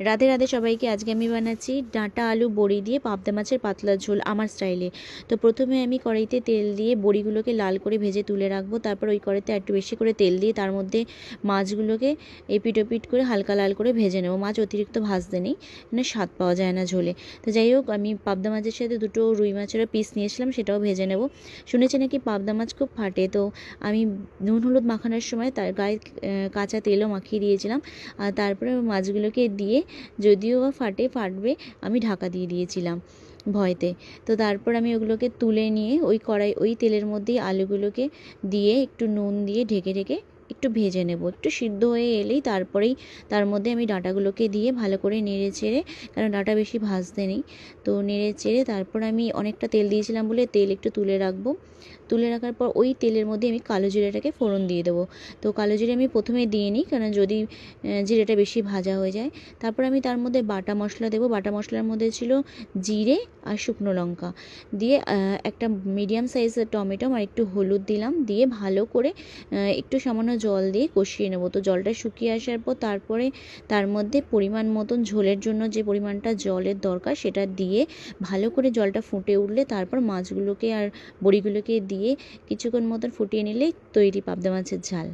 রাধে রাধে সবাইকে, আজকে আমি বানাচ্ছি ডাঁটা আলু বড়ি দিয়ে পাবদা মাছের পাতলা ঝোল আমার স্টাইলে। তো প্রথমে আমি কড়াইতে তেল দিয়ে বড়িগুলোকে লাল করে ভেজে তুলে রাখব, তারপর ওই কড়াইতে একটু বেশি করে তেল দিয়ে তার মধ্যে মাছগুলোকে এপিট ওপিট করে হালকা লাল করে ভেজে নেব। মাছ অতিরিক্ত ভাজতে নেই মানে স্বাদ পাওয়া যায় না ঝোলে। তো যাই হোক, আমি পাবদা মাছের সাথে দুটো রুই মাছেরও পিস নিয়েছিলাম, সেটাও ভেজে নেব। শুনেছি নাকি পাবদা মাছ খুব ফাটে, তো আমি নুন হলুদ মাখানোর সময় তার গায়ে কাঁচা তেলও মাখিয়ে দিয়েছিলাম। আর তারপরে মাছগুলোকে দিয়ে যদিও বা ফাটে, ফাটবে, আমি ঢাকা দিয়ে দিয়েছিলাম ভয়তে। তো তারপর আমি ওগুলোকে তুলে নিয়ে ওই কড়াই, ওই তেলের মধ্যেই আলুগুলোকে দিয়ে একটু নুন দিয়ে ঢেকে ঢেকে একটু ভেজে নেব। একটু সিদ্ধ হয়ে এলেই তারপরেই তার মধ্যে আমি ডাঁটাগুলোকে দিয়ে ভালো করে নেড়ে চেড়ে, কারণ ডাঁটা বেশি ভাজতে নেই। তো নেড়ে চেড়ে তারপর আমি অনেকটা তেল দিয়েছিলাম বলে তেল একটু তুলে রাখব। তুলে রাখার পর ওই তেলের মধ্যে আমি কালো জিরেটাকে ফোড়ন দিয়ে দেবো। তো কালো জিরে আমি প্রথমে দিয়ে নিই, কারণ যদি জিরেটা বেশি ভাজা হয়ে যায়। তারপর আমি তার মধ্যে বাটা মশলা দেবো। বাটা মশলার মধ্যে ছিল জিরে আর শুকনো লঙ্কা। দিয়ে একটা মিডিয়াম সাইজের টমেটো, আর একটু হলুদ দিলাম। দিয়ে ভালো করে একটু সামান্য জল দিয়ে কষিয়ে নেব। তো জলটা শুকিয়ে আসার পর তারপরে তার মধ্যে পরিমাণ মতন ঝোলের জন্য যে পরিমাণটা জলের দরকার সেটা দিয়ে ভালো করে জলটা ফুটে উঠলে তারপর মাছগুলোকে আর বড়িগুলোকে দিয়ে কিছুক্ষণ মতন ফুটিয়ে নিলেই তৈরি পাবদা মাছের ঝাল।